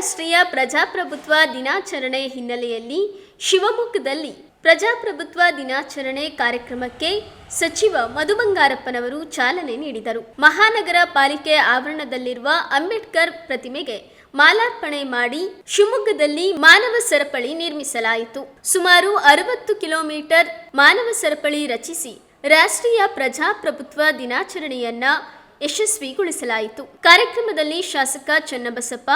ಅಂತಾರಾಷ್ಟ್ರೀಯ ಪ್ರಜಾಪ್ರಭುತ್ವ ದಿನಾಚರಣೆ ಹಿನ್ನೆಲೆಯಲ್ಲಿ ಶಿವಮೊಗ್ಗದಲ್ಲಿ ಪ್ರಜಾಪ್ರಭುತ್ವ ದಿನಾಚರಣೆ ಕಾರ್ಯಕ್ರಮಕ್ಕೆ ಸಚಿವ ಮಧು ಬಂಗಾರಪ್ಪನವರು ಚಾಲನೆ ನೀಡಿದರು. ಮಹಾನಗರ ಪಾಲಿಕೆ ಆವರಣದಲ್ಲಿರುವ ಅಂಬೇಡ್ಕರ್ ಪ್ರತಿಮೆಗೆ ಮಾಲಾರ್ಪಣೆ ಮಾಡಿ ಶಿವಮೊಗ್ಗದಲ್ಲಿ ಮಾನವ ಸರಪಳಿ ನಿರ್ಮಿಸಲಾಯಿತು. ಸುಮಾರು ಅರವತ್ತು ಕಿಲೋಮೀಟರ್ ಮಾನವ ಸರಪಳಿ ರಚಿಸಿ ರಾಷ್ಟ್ರೀಯ ಪ್ರಜಾಪ್ರಭುತ್ವ ದಿನಾಚರಣೆಯನ್ನ ಯಶಸ್ವಿಗೊಳಿಸಲಾಯಿತು. ಕಾರ್ಯಕ್ರಮದಲ್ಲಿ ಶಾಸಕ ಚನ್ನಬಸಪ್ಪ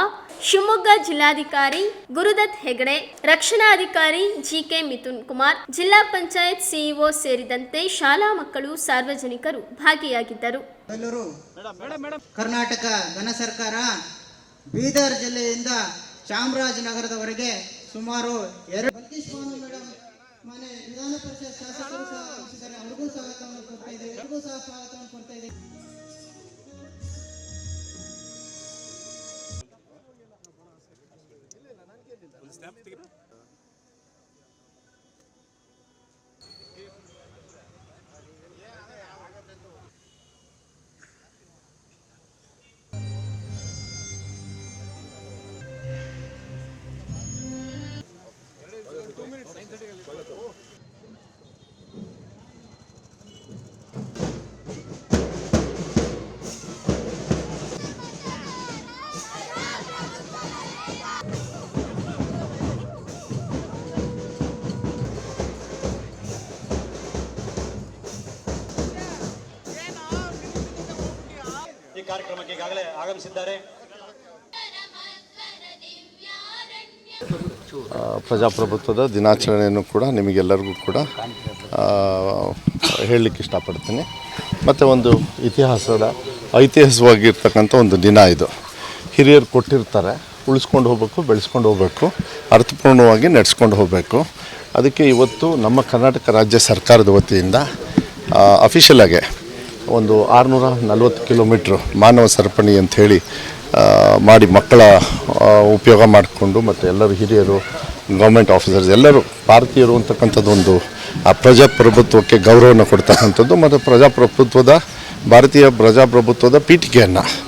ಶಿವಮೊಗ್ಗ ಜಿಲ್ಲಾಧಿಕಾರಿ ಗುರುದತ್ ಹೆಗಡೆ ರಕ್ಷಣಾಧಿಕಾರಿ ಜಿಕೆ ಮಿಥುನ್ ಕುಮಾರ್ ಜಿಲ್ಲಾ ಪಂಚಾಯತ್ ಸಿಇಒ ಸೇರಿದಂತೆ ಶಾಲಾ ಮಕ್ಕಳು ಸಾರ್ವಜನಿಕರು ಭಾಗಿಯಾಗಿದ್ದರು. ಕರ್ನಾಟಕ ಘನ ಸರ್ಕಾರ ಬೀದರ್ ಜಿಲ್ಲೆಯಿಂದ ಚಾಮರಾಜನಗರದವರೆಗೆ ಸುಮಾರು ಎರಡು Darf it bitte? ಕಾರ್ಯಕ್ರಮಕ್ಕೆ ಈಗಾಗಲೇ ಆಗಮಿಸಿದ್ದಾರೆ. ಪ್ರಜಾಪ್ರಭುತ್ವದ ದಿನಾಚರಣೆಯನ್ನು ಕೂಡ ನಿಮಗೆಲ್ಲರಿಗೂ ಕೂಡ ಹೇಳಲಿಕ್ಕೆ ಇಷ್ಟಪಡ್ತೀನಿ. ಮತ್ತು ಒಂದು ಇತಿಹಾಸದ ಐತಿಹಾಸಿಕವಾಗಿರ್ತಕ್ಕಂಥ ಒಂದು ದಿನ ಇದು. ಹಿರಿಯರು ಕೊಟ್ಟಿರ್ತಾರೆ, ಉಳಿಸ್ಕೊಂಡು ಹೋಗಬೇಕು, ಬೆಳೆಸ್ಕೊಂಡು ಹೋಗಬೇಕು, ಅರ್ಥಪೂರ್ಣವಾಗಿ ನಡೆಸ್ಕೊಂಡು ಹೋಗಬೇಕು. ಅದಕ್ಕೆ ಇವತ್ತು ನಮ್ಮ ಕರ್ನಾಟಕ ರಾಜ್ಯ ಸರ್ಕಾರದ ವತಿಯಿಂದ ಅಫಿಷಿಯಲಾಗೆ ಒಂದು ಆರುನೂರ ನಲ್ವತ್ತು ಕಿಲೋಮೀಟ್ರ್ ಮಾನವ ಸರಪಣಿ ಅಂಥೇಳಿ ಮಾಡಿ ಮಕ್ಕಳ ಉಪಯೋಗ ಮಾಡಿಕೊಂಡು ಮತ್ತು ಎಲ್ಲರೂ ಹಿರಿಯರು ಗೌರ್ಮೆಂಟ್ ಆಫೀಸರ್ಸ್ ಎಲ್ಲರೂ ಭಾರತೀಯರು ಅಂತಕ್ಕಂಥದ್ದು ಒಂದು, ಆ, ಪ್ರಜಾಪ್ರಭುತ್ವಕ್ಕೆ ಗೌರವವನ್ನು ಕೊಡ್ತಕ್ಕಂಥದ್ದು ಮತ್ತು ಪ್ರಜಾಪ್ರಭುತ್ವದ, ಭಾರತೀಯ ಪ್ರಜಾಪ್ರಭುತ್ವದ ಪೀಠಿಕೆಯನ್ನು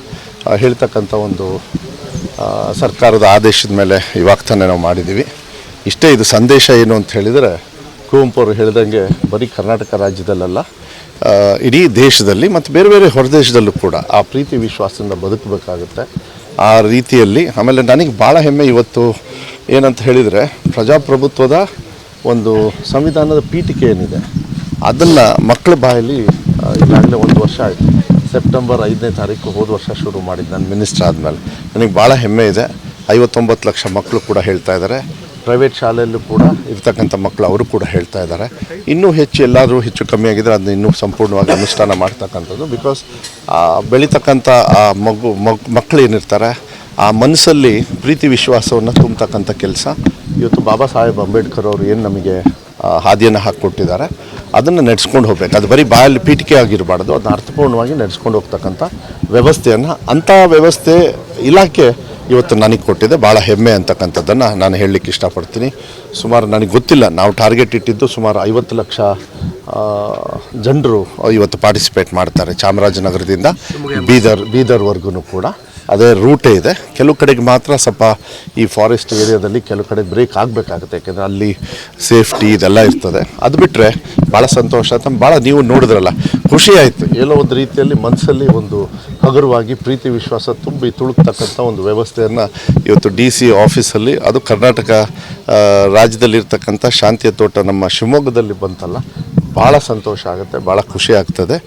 ಹೇಳ್ತಕ್ಕಂಥ ಒಂದು ಸರ್ಕಾರದ ಆದೇಶದ ಮೇಲೆ ಇವಾಗ ತಾನೇ ನಾವು ಮಾಡಿದ್ದೀವಿ. ಇಷ್ಟೇ ಇದು ಸಂದೇಶ ಏನು ಅಂತ ಹೇಳಿದರೆ, ಕುವೆಂಪು ಅವರು ಹೇಳಿದಂಗೆ ಬರೀ ಕರ್ನಾಟಕ ರಾಜ್ಯದಲ್ಲಲ್ಲ ಇಡೀ ದೇಶದಲ್ಲಿ ಮತ್ತು ಬೇರೆ ಬೇರೆ ಹೊರದೇಶದಲ್ಲೂ ಕೂಡ ಆ ಪ್ರೀತಿ ವಿಶ್ವಾಸದಿಂದ ಬದುಕಬೇಕಾಗುತ್ತೆ. ಆ ರೀತಿಯಲ್ಲಿ ಆಮೇಲೆ ನನಗೆ ಭಾಳ ಹೆಮ್ಮೆ ಇವತ್ತು ಏನಂತ ಹೇಳಿದರೆ ಪ್ರಜಾಪ್ರಭುತ್ವದ ಒಂದು ಸಂವಿಧಾನದ ಪೀಠಿಕೆ ಏನಿದೆ, ಅದನ್ನು ಮಕ್ಕಳ ಬಾಯಲ್ಲಿ ಈಗಾಗಲೇ ಒಂದು ವರ್ಷ ಆಯಿತು. ಸೆಪ್ಟೆಂಬರ್ ಐದನೇ ತಾರೀಕು ಹೋದ ವರ್ಷ ಶುರು ಮಾಡಿದ್ದು ನಾನು ಮಿನಿಸ್ಟರ್ ಆದಮೇಲೆ. ನನಗೆ ಭಾಳ ಹೆಮ್ಮೆ ಇದೆ. ಐವತ್ತೊಂಬತ್ತು ಲಕ್ಷ ಮಕ್ಕಳು ಕೂಡ ಹೇಳ್ತಾ ಇದ್ದಾರೆ. ಪ್ರೈವೇಟ್ ಶಾಲೆಯಲ್ಲೂ ಕೂಡ ಇರ್ತಕ್ಕಂಥ ಮಕ್ಕಳು ಅವರು ಕೂಡ ಹೇಳ್ತಾ ಇದ್ದಾರೆ. ಇನ್ನೂ ಹೆಚ್ಚು ಎಲ್ಲಾದರೂ ಹೆಚ್ಚು ಕಮ್ಮಿ ಆಗಿದ್ರೆ ಅದನ್ನ ಇನ್ನೂ ಸಂಪೂರ್ಣವಾಗಿ ಅನುಷ್ಠಾನ ಮಾಡ್ತಕ್ಕಂಥದ್ದು ಬಿಕಾಸ್ ಬೆಳೀತಕ್ಕಂಥ, ಆ, ಮಗು ಮಕ್ಕಳು ಏನಿರ್ತಾರೆ, ಆ ಮನಸ್ಸಲ್ಲಿ ಪ್ರೀತಿ ವಿಶ್ವಾಸವನ್ನು ತುಂಬತಕ್ಕಂಥ ಕೆಲಸ. ಇವತ್ತು ಬಾಬಾ ಸಾಹೇಬ್ ಅಂಬೇಡ್ಕರ್ ಅವರು ಏನು ನಮಗೆ ಹಾದಿಯನ್ನು ಹಾಕಿಕೊಟ್ಟಿದ್ದಾರೆ, ಅದನ್ನು ನಡೆಸ್ಕೊಂಡು ಹೋಗ್ಬೇಕು. ಅದು ಬರೀ ಬಾಯಲ್ಲಿ ಪೀಠಿಕೆ ಆಗಿರಬಾರ್ದು, ಅದನ್ನ ಅರ್ಥಪೂರ್ಣವಾಗಿ ನಡೆಸ್ಕೊಂಡು ಹೋಗ್ತಕ್ಕಂಥ ವ್ಯವಸ್ಥೆಯನ್ನು ಅಂಥ ವ್ಯವಸ್ಥೆ ಇಲಾಖೆ ಇವತ್ತು ನನಗೆ ಕೊಟ್ಟಿದೆ ಭಾಳ ಹೆಮ್ಮೆ ಅಂತಕ್ಕಂಥದ್ದನ್ನು ನಾನು ಹೇಳಲಿಕ್ಕೆ ಇಷ್ಟಪಡ್ತೀನಿ. ಸುಮಾರು ನನಗೆ ಗೊತ್ತಿಲ್ಲ. ನಾವು ಟಾರ್ಗೆಟ್ ಇಟ್ಟಿದ್ದು ಸುಮಾರು ಐವತ್ತು ಲಕ್ಷ ಜನರು ಇವತ್ತು ಪಾರ್ಟಿಸಿಪೇಟ್ ಮಾಡ್ತಾರೆ ಚಾಮರಾಜನಗರದಿಂದ, ಬೀದರ್ ಬೀದರ್ವರೆಗೂ ಕೂಡ. ಅದೇ ರೂಟೇ ಇದೆ. ಕೆಲವು ಕಡೆಗೆ ಮಾತ್ರ ಸ್ವಲ್ಪ ಈ ಫಾರೆಸ್ಟ್ ಏರಿಯಾದಲ್ಲಿ ಕೆಲವು ಕಡೆ ಬ್ರೇಕ್ ಆಗಬೇಕಾಗುತ್ತೆ. ಯಾಕೆಂದರೆ ಅಲ್ಲಿ ಸೇಫ್ಟಿ ಇದೆಲ್ಲ ಇರ್ತದೆ. ಅದು ಬಿಟ್ಟರೆ ಭಾಳ ಸಂತೋಷ. ಅಂತ ಭಾಳ ನೀವು ನೋಡಿದ್ರಲ್ಲ, ಖುಷಿ ಆಯಿತು. ಎಲ್ಲೋ ಒಂದು ರೀತಿಯಲ್ಲಿ ಮನಸ್ಸಲ್ಲಿ ಒಂದು ಹಗುರವಾಗಿ, ಪ್ರೀತಿ, ವಿಶ್ವಾಸ ತುಂಬಿ ತುಳುಕ್ತಕ್ಕಂಥ ಒಂದು ವ್ಯವಸ್ಥೆಯನ್ನು ಇವತ್ತು ಡಿ ಸಿ ಆಫೀಸಲ್ಲಿ ಅದು ಕರ್ನಾಟಕ ರಾಜ್ಯದಲ್ಲಿರ್ತಕ್ಕಂಥ ಶಾಂತಿಯ ತೋಟ ನಮ್ಮ ಶಿವಮೊಗ್ಗದಲ್ಲಿ ಬಂತಲ್ಲ ಭಾಳ ಸಂತೋಷ ಆಗುತ್ತೆ ಭಾಳ ಖುಷಿ ಆಗ್ತದೆ.